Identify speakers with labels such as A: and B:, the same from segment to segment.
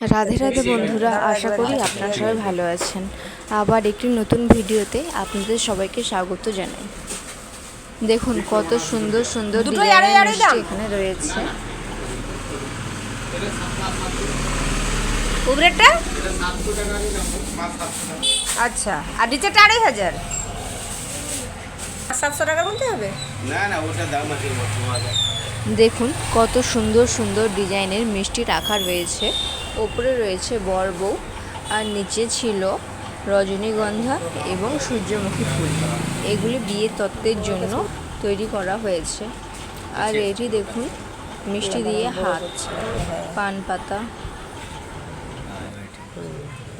A: রাধে রাধে বন্ধুরা আশা করি আপনারা সবাই ভালো আছেন। আবার একটি নতুন ভিডিওতে আপনাদের সবাইকে স্বাগত জানাই। দেখুন কত সুন্দর সুন্দর? এখানে রয়েছে।
B: আচ্ছা আর নিচেরটা আড়াই হাজার? সাতশো টাকা বলতে হবে?
C: না না ওটা দাম আছে
A: দেখুন কত সুন্দর সুন্দর ডিজাইনের মিষ্টি রাখা রয়েছে। ওপরে রয়েছে বর বউ আর নিচে ছিল রজনীগন্ধা এবং সূর্যমুখী ফুল। এগুলি বিয়ে তত্ত্বের জন্য তৈরি করা হয়েছে। আর এটি দেখুন মিষ্টি দিয়ে হাত পান পাতা।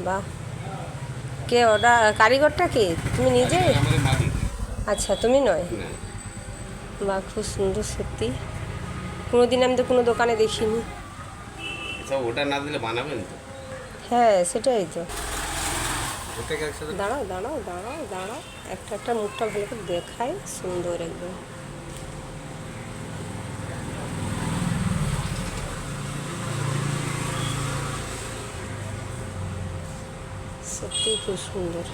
B: বাহ। কে ওটা কারিগরটা কে? তুমি নিজে? আচ্ছা তুমি নয়?
C: না
B: বাহ খুব সুন্দর সত্যি। কোনোদিন আমি তো কোনো দোকানে দেখিনি।
C: আচ্ছা ওটা না দিলে বানাবেন তো?
B: হ্যাঁ সেটাই তো। দাঁড়াও দাঁড়াও দাঁড়াও দাঁড়াও। একটা একটা মুখটা ভালো করে দেখাই সুন্দর একদম। সত্যি খুব সুন্দর।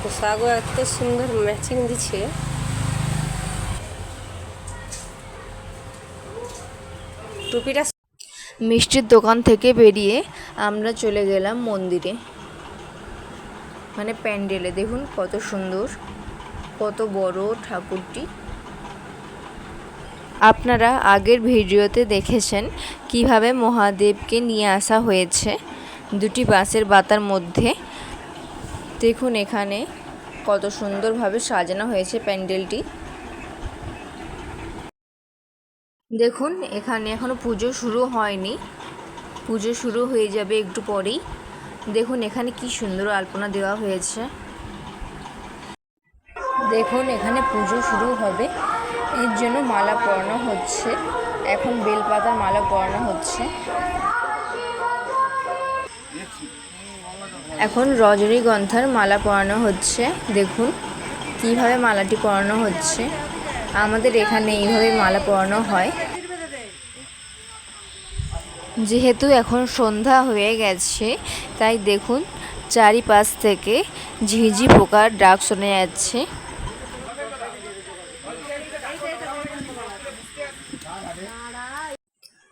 B: পোশাকও এত সুন্দর ম্যাচিং দিচ্ছে। টুপিটা
A: মিষ্টির দোকান থেকে বেরিয়ে আমরা চলে গেলাম মন্দিরে। মানে প্যান্ডেলে। দেখুন কত সুন্দর, কত বড় ঠাকুরটি। আপনারা আগের ভিডিওতে দেখেছেন কীভাবে মহাদেবকে নিয়ে আসা হয়েছে দুটি বাঁশের বাতার মধ্যে। দেখুন এখানে কত সুন্দরভাবে সাজানো হয়েছে প্যান্ডেলটি। দেখুন, এখানে এখনও পুজো শুরু হয়নি। পুজো শুরু হয়ে যাবে একটু পরেই। দেখুন, এখানে কি সুন্দর আলপনা দেওয়া হয়েছে। দেখুন, এখানে পুজো শুরু হবে। এর জন্য মালা পরানো হচ্ছে। এখন বেলপাতার মালা পরানো হচ্ছে। এখন রজনীগন্ধার মালা পরানো হচ্ছে। দেখুন, কীভাবে মালাটি পরানো হচ্ছে। আমাদের এখানে এইভাবে মালা পরানো হয়। যেহেতু এখন সন্ধ্যা হয়ে গেছে, তাই দেখুন চারিপাশ থেকে ঝিঝি পোকার ডাক শোনা যাচ্ছে।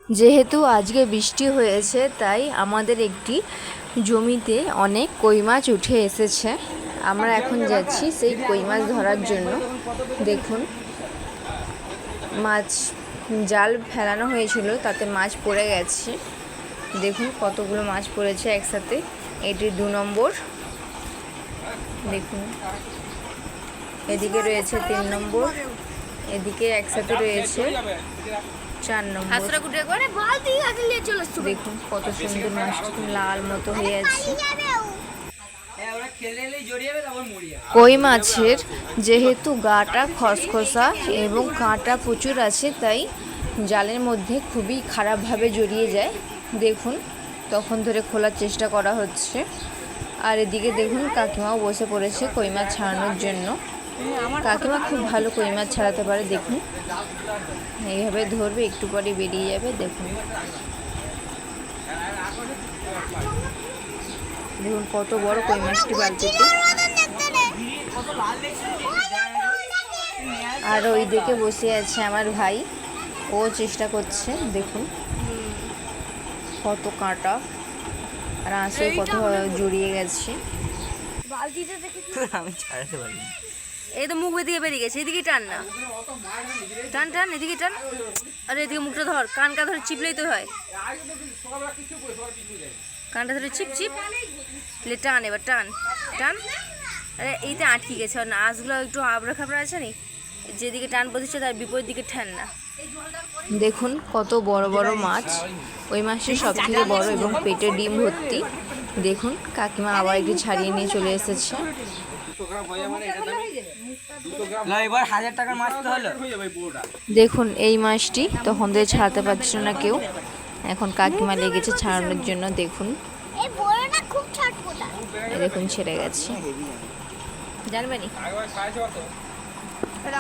A: যেহেতু আজকে বৃষ্টি হয়েছে, তাই আমাদের একটি জমিতে অনেক কই মাছ উঠে এসেছে। আমরা এখন যাচ্ছি সেই কই মাছ ধরার জন্য। দেখুন। মাছ জাল ফেলানো হয়েছিল তাতে মাছ পড়ে গেছে। দেখুন কতগুলো মাছ পড়েছে একসাথে। এটি দু নম্বর। দেখুন। এদিকে রয়েছে তিন নম্বর। এদিকে একসাথে রয়েছে চার নম্বর। দেখুন কত সুন্দর মাছটি লাল মতো হয়ে আছে। কই মাছের? যেহেতু গাটা খসখসা এবং কাঁটা প্রচুর আছে, তাই জালের মধ্যে খুবই খারাপভাবে জড়িয়ে যায়। দেখুন, তখন ধরে খোলার চেষ্টা করা হচ্ছে। আর এদিকে দেখুন, কাকিমাও বসে পড়েছে কই মাছ ছাড়ানোর জন্য। কাকিমা খুব ভালো কই মাছ ছাড়াতে পারে, দেখুন। এইভাবে ধরবে, একটু পরে বেরিয়ে যাবে, দেখুন। দেখুন কত বড় কই মাছটি বালতিতে আর ওই দিকে বসে আছে আমার ভাই। ও চেষ্টা করছে দেখুন। কত কাঁটা। আর আঁশে কত জড়িয়ে গেছে।
D: আমি ছাড়াতে পারি
B: এই তো মুখ এদিকে বেরিয়ে গেছে এদিকে টান না। টান টান এদিকে টান। আরে এদিকে মুখটা ধর কানটা ধরে চিপলেই তো হয়। কানটা ধরে চিপ চিপ লে টান এবার টান। টান। আরে এইটা আটকে গেছে। আর নাচগুলো একটু আবড়া খাবড়া আছে নি? যেদিকে টান বসেছে তার বিপরীত দিকে ঠান না।
A: দেখুন কত বড় বড় মাছ। ওই মাছটি সব থেকে বড় এবং পেটে ডিম ভর্তি। দেখুন কাকিমা আবার একটু ছাড়িয়ে নিয়ে চলে এসেছে।
D: না এবার হাজার টাকার মাছ তো হলো।
A: দেখুন এই মাছটি তখন থেকে ছাড়াতে পারছিল না কেউ। এখন কাকিমা লেগেছে ছাড়ানোর জন্য দেখুন।
E: এই বড়টা খুব ছটপটা
A: এই দেখুন ছেড়ে গেছে। জানবেনি?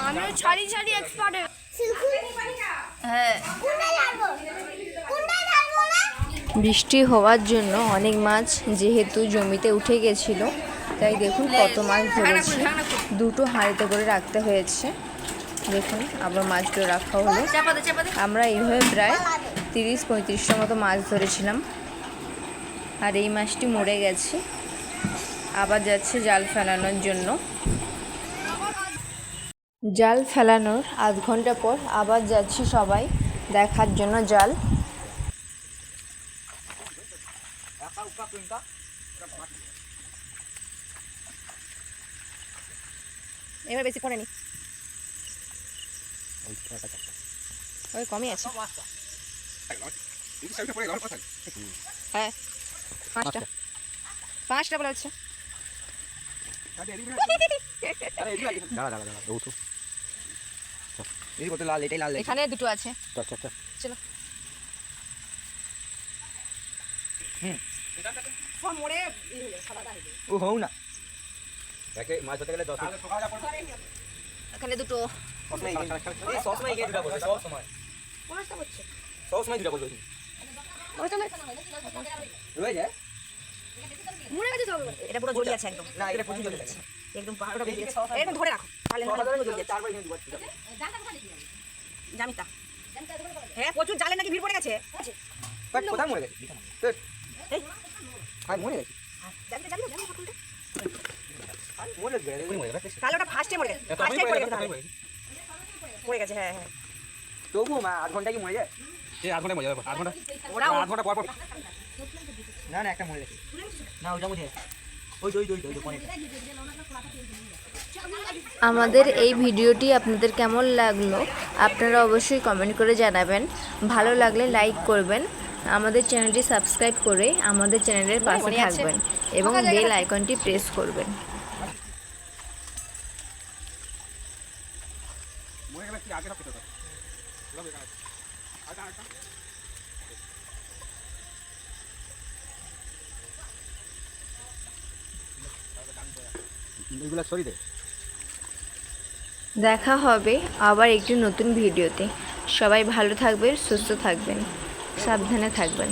E: আমিও ছাড়ি ছাড়ি এক্সপার্ট হ্যাঁ।
A: বৃষ্টি হওয়ার জন্য অনেক মাছ যেহেতু জমিতে উঠে গেছিল তাই দেখুন কত মাছ ধরেছি। দুটো হাঁড়িতে করে রাখতে হয়েছে। দেখুন আবার মাছগুলো রাখা হলো।
B: চাপা দে চাপা দে।
A: আমরা এইভাবে প্রায় তিরিশ পঁয়ত্রিশটা মতো মাছ ধরেছিলাম। আর এই মাছটি মরে গেছে। আবার যাচ্ছে জাল ফেলানোর জন্য। জাল ফেলানোর আধ ঘণ্টা পর আবার যাচ্ছি সবাই দেখার জন্য জাল। এবার বেশি পড়েনি। ওই কমই আছে। হ্যাঁ। পাঁচটা। বলা হচ্ছে। এখানে দুটো আছে।
D: আচ্ছা আচ্ছা
A: চলো।
D: ও হও না। মাছ ধরতে গেলে
A: এখানে দুটো।
D: এই সবসময় সবসময় সবসময় রয়ে যায়?
B: এটা পুরো জড়িয়ে আছে একদম।
D: না এটা প্রচুর জলে গেছে।
B: একদম পাহাড়টা বেরিয়ে গেছে। এরকম ধরে রাখো তাহলে
D: তারপরে এখানে দুবার
B: জামিতা। হ্যাঁ প্রচুর জালে নাকি ভিড় পড়ে গেছে।
D: কোথায় মরে গেছে? দিখা না। মরে গেছে।
B: জামিতা জামিতা জামিতা কোনটা?
D: আর মরে গেছে এখনই মরে গেছে
B: তাহলে ওটা ফার্স্টে মরে গেছে। ফার্স্টে
D: পড়ে
B: পড়ে
D: গেছে,
B: গেছে
D: তখনই
B: তাহলে
D: পড়ে গেছে।
B: পড়ে গেছে হ্যাঁ হ্যাঁ।
D: তবুও মা আধ ঘণ্টা কি মরে যায়? এই আধ ঘণ্টা মরে যাবে। আধ ঘণ্টা।
B: ওরা
D: আধ ঘণ্টা পর পর। না না একটা মরে গেছে না ওইটা মরে ওই ওই ওই ওই কোনে
A: আমাদের এই ভিডিওটি আপনাদের কেমন লাগল আপনারা অবশ্যই কমেন্ট করে জানাবেন। ভালো লাগলে লাইক করবেন। আমাদের চ্যানেলটি সাবস্ক্রাইব করে আমাদের চ্যানেলের পাশে
B: মনে
A: থাকবেন এবং বেল আইকনটি প্রেস করবেন।
D: এইগুলা সরি দে
A: দেখা হবে আবার একটি নতুন ভিডিওতে। সবাই ভালো থাকবেন সুস্থ থাকবেন সাবধানে থাকবেন।